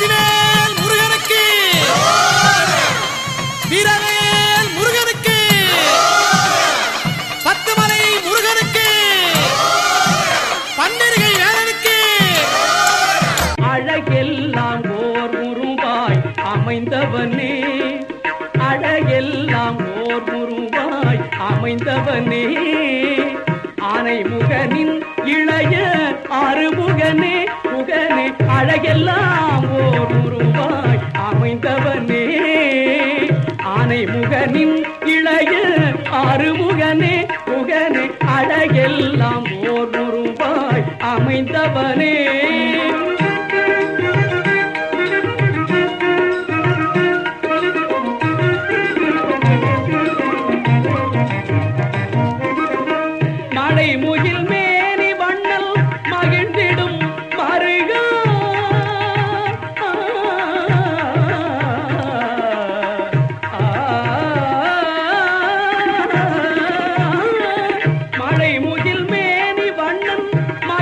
வெற்றிவேல் முருகனுக்கு. வீரவேல் முருகனுக்கு. பத்துமலை முருகனுக்கு. பன்னிருகை வேலனுக்கு. அழகெல்லாம் ஓர் உருவாய் அமைந்தவனே. அழகெல்லாம் ஓர் உருவாய் அமைந்தவனே. ஆனை நின் இளைய ஆறுமுகனே முகனே அழகெல்லாம் ஓர் உருவாய் அமைந்தவனே.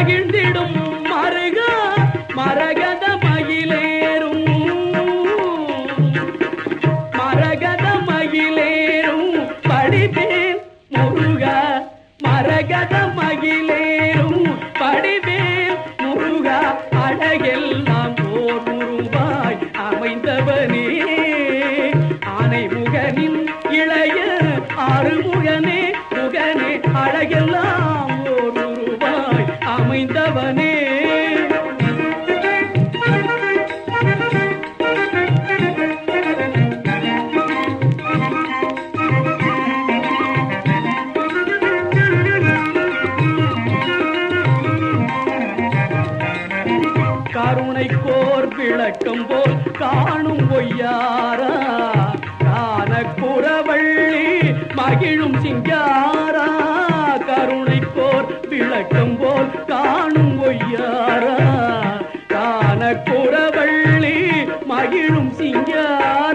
மகிழ்ந்திடும் மருகா மரகத மகிழேறும் மரகத மகிழேறும் படிவேல் முருகா மரகத மகிழேறும் படிவேல் முருகா. அழகெல்லாம் ஓர் உருவாய் அமைந்தவனே. ஆனை முகனின் இளைய ஆறுமுகனே. காருணை கோர் விளக்கம் போல் காணும் பொய்யாரா? காண குறவள்ளி மகிழும் சிங்காரா? கருணை கோர் விளக்கம் போல் காணும் பொய்யாரா? காண குறவள்ளி மகிழும் சிங்காரா?